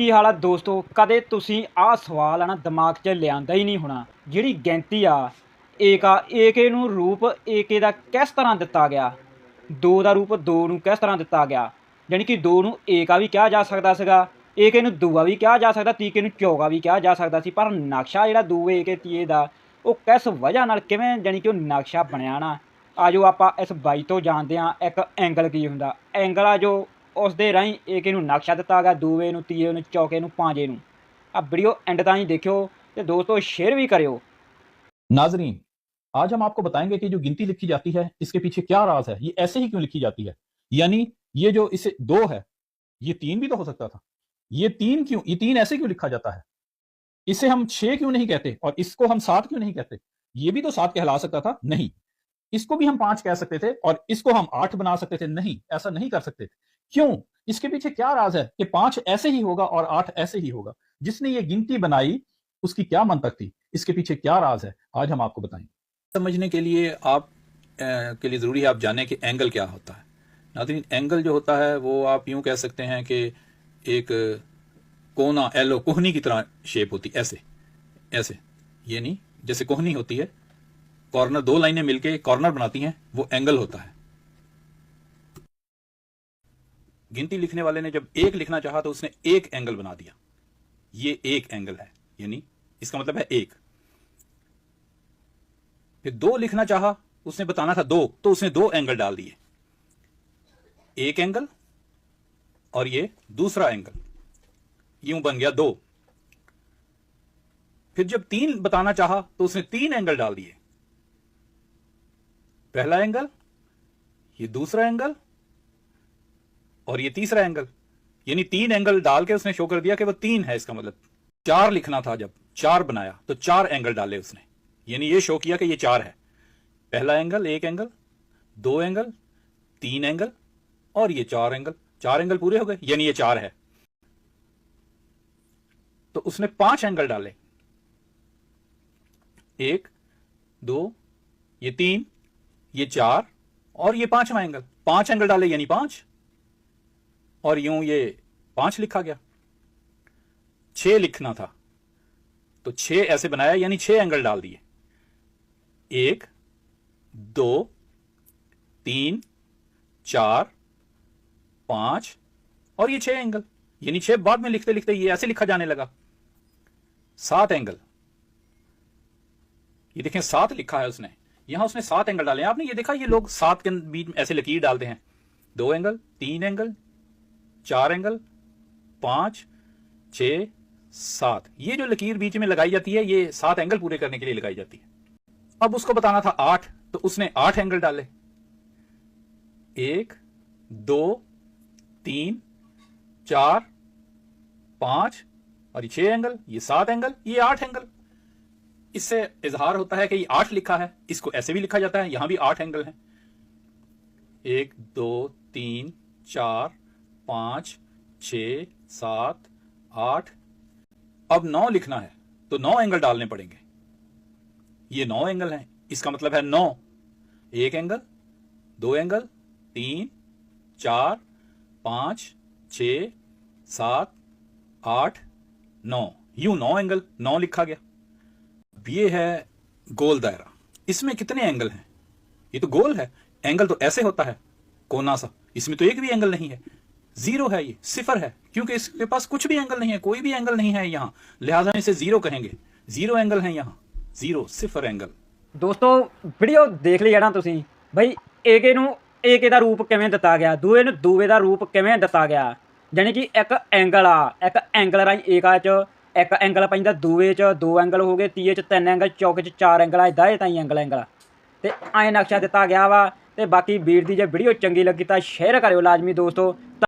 ਕੀ ਹਾਲ ਆ ਦੋਸਤੋ? ਕਦੇ ਤੁਸੀਂ ਆਹ ਸਵਾਲ ਆ ਨਾ ਦਿਮਾਗ 'ਚ ਲਿਆਂਦਾ ਹੀ ਨਹੀਂ ਹੋਣਾ, ਜਿਹੜੀ ਗਿਣਤੀ ਆ, ਏਕਾ ਏਕੇ ਨੂੰ ਰੂਪ ਏਕੇ ਦਾ ਕਿਸ ਤਰ੍ਹਾਂ ਦਿੱਤਾ ਗਿਆ? ਦੋ ਦਾ ਰੂਪ ਦੋ ਨੂੰ ਕਿਸ ਤਰ੍ਹਾਂ ਦਿੱਤਾ ਗਿਆ? ਯਾਨੀ ਕਿ ਦੋ ਨੂੰ ਏਕਾ ਵੀ ਕਿਹਾ ਜਾ ਸਕਦਾ ਸੀਗਾ, ਏਕੇ ਨੂੰ ਦੂਆ ਵੀ ਕਿਹਾ ਜਾ ਸਕਦਾ, ਤੀਕੇ ਨੂੰ ਚੌਗਾ ਵੀ ਕਿਹਾ ਜਾ ਸਕਦਾ ਸੀ, ਪਰ ਨਕਸ਼ਾ ਜਿਹੜਾ ਦੂਏ ਏਕੇ, ਤੀਏ ਦਾ, ਉਹ ਕਿਸ ਵਜ੍ਹਾ ਨਾਲ ਕਿਵੇਂ ਯਾਨੀ ਕਿ ਉਹ ਨਕਸ਼ਾ ਬਣਿਆ ਨਾ? ਆਜੋ ਆਪਾਂ ਇਸ ਬਾਈ ਤੋਂ ਜਾਣਦੇ ਹਾਂ, ਇੱਕ ਐਂਗਲ ਕੀ ਹੁੰਦਾ? ਐਂਗਲ ਆ ਜੋ ਉਸ ਦੇ ਰਾਹੀਂ ਏਕੇ ਨੂੰ ਨਕਸ਼ਾ ਦਿੱਤਾ ਗਿਆ ਦੂਵੇ ਨੂੰ ਤੀਏ ਨੂੰ ਚੌਕੇ ਨੂੰ ਪਾਂਜੇ ਨੂੰ ਆ ਵੀਡੀਓ ਐਂਡ ਤਾਈਂ ਦੇਖਿਓ ਤੇ ਦੋਸਤੋ ਸ਼ੇਅਰ ਵੀ ਕਰਿਓ नाजरीन आज हम आपको बताएंगे कि जो गिनती लिखी जाती है इसके पीछे क्या राज है ये ऐसे ही क्यों लिखी जाती है यानी ये जो इसे दो है ये तीन भी तो हो सकता था ये तीन क्यों ये तीन ऐसे क्यों लिखा जाता है इसे हम छह क्यों नहीं कहते और इसको हम सात क्यों नहीं कहते ये भी तो सात कहला सकता था नहीं इसको भी हम पांच कह सकते थे और इसको हम आठ बना सकते थे नहीं ऐसा नहीं कर सकते क्यों? इसके पीछे क्या राज है कि पाँच ऐसे ही होगा और आठ ऐसे ही होगा। जिसने ये गिनती बनाई उसकी क्या मंतक थी? इसके पीछे क्या राज है? आज हम आपको बताएँगे। समझने के लिए आप अ, के लिए ज़रूरी है आप जाने कि एंगल क्या होता है। नाजरीन एंगल जो होता है वो आप यूँ कह सकते हैं कि एक कोना एलो कोहनी की तरह शेप होती ऐसे ऐसे। ये नहीं जैसे कोहनी होती है कॉर्नर दो लाइनें मिलके कॉर्नर बनाती हैं वो एंगल होता है। गिनती लिखने वाले ने जब एक लिखना चाहा तो उसने एक एंगल बना दिया। ये एक एंगल है, यानी इसका मतलब है एक। फिर दो लिखना चाहा, उसने बताना था दो तो उसने दो एंगल डाल दिए। एक एंगल और ये दूसरा एंगल यूँ बन गया दो। फिर जब तीन बताना चाहा तो उसने तीन एंगल डाल दिए। पहला एंगल ये दूसरा एंगल और ये तीसरा एंगल यानी तीन एंगल डाल के उसने शो कर दिया कि वो तीन है इसका मतलब। चार लिखना था जब, चार बनाया तो चार एंगल डाले उसने। यानी ये शो किया कि ये चार है। पहला एंगल एक एंगल दो एंगल तीन एंगल और ये चार एंगल चार एंगल पूरे हो गए, यानी ये चार है। तो उसने पाँच एंगल डाले। एक, दो, ये तीन, ये चार, और ये पांचवा एंगल पाँच एंगल डाले, यानी पाँच। और यूँ ये पाँच लिखा गया। छह लिखना था। तो छह ऐसे बनाया, यानी छह एंगल डाल दिए। एक, दो, तीन, चार, पाँच, और ये छह एंगल यानी छह बाद में लिखते लिखते ये ऐसे लिखा जाने लगा। सात एंगल ये देखें, सात लिखा है उसने। यहाँ उसने सात एंगल डाले आपने ये देखा, ये लोग सात के बीच ऐसे लकीर डालते हैं। दो एंगल तीन एंगल चार एंगल पाँच छ सात। ये जो लकीर बीच में लगाई जाती है, ये सात एंगल पूरे करने के लिए लगाई जाती है। अब उसको बताना था आठ तो उसने आठ एंगल डाले। एक, दो, तीन, चार, पाँच, और ये छह एंगल ये सात एंगल ये आठ एंगल इससे इजहार होता है कि ये आठ लिखा है, इसको ऐसे भी लिखा जाता है, यहाँ भी आठ एंगल हैं। एक, दो, तीन, चार पाँच, छ, सात, आठ। अब नौ लिखना है तो नौ एंगल डालने पड़ेंगे। ये नौ एंगल हैं, इसका मतलब है नौ। एक एंगल दो एंगल तीन, चार, पाँच, छ, सात, आठ, नौ। यूँ नौ एंगल नौ लिखा गया। अब ये है गोल दायरा। इसमें कितने एंगल हैं? ये तो गोल है। एंगल तो ऐसे होता है, कोना सा। इसमें तो एक भी एंगल नहीं है। जीरो है ये सिफर है क्योंकि इसके पास कुछ भी एंगल नहीं है कोई भी एंगल नहीं है यहाँ लिहाजा इसे जीरो कहेंगे जीरो एंगल है यहाँ जीरो सिफर एंगल ਦੋਸਤੋ ਵੀਡੀਓ ਦੇਖ ਲਈ ਜਾਣਾ ਤੁਸੀਂ ਬਈ ਏਕੇ ਨੂੰ ਏਕੇ ਦਾ ਰੂਪ ਕਿਵੇਂ ਦਿੱਤਾ ਗਿਆ ਦੂਏ ਨੂੰ ਦੂਵੇ ਦਾ ਰੂਪ ਕਿਵੇਂ ਦਿੱਤਾ ਗਿਆ ਯਾਨੀ ਕਿ ਇੱਕ ਐਂਗਲ ਆ ਇੱਕ ਐਂਗਲ ਰਾਹੀਂ ਏਕਾ 'ਚ ਇੱਕ ਐਂਗਲ ਪੈਂਦਾ ਦੂਵੇ 'ਚ ਦੋ ਐਂਗਲ ਹੋ ਗਏ ਤੀਏ 'ਚ ਤਿੰਨ ਐਂਗਲ ਚੌਕੇ 'ਚ ਚਾਰ ਐਂਗਲ ਇਦਾਂ ਇਹ ਤਾਈਂ ਐਂਗਲ ਐਂਗਲ ਤੇ ਐਂ ਨਕਸ਼ਾ ਦਿੱਤਾ ਗਿਆ ਵਾ ਤੇ ਬਾਕੀ ਵੀਰ ਦੀ ਜੇ ਵੀਡੀਓ ਚੰਗੀ ਲੱਗੀ ਤਾਂ ਸ਼ੇਅਰ ਕਰਿਓ ਲਾਜ਼ਮੀ ਦੋਸਤੋ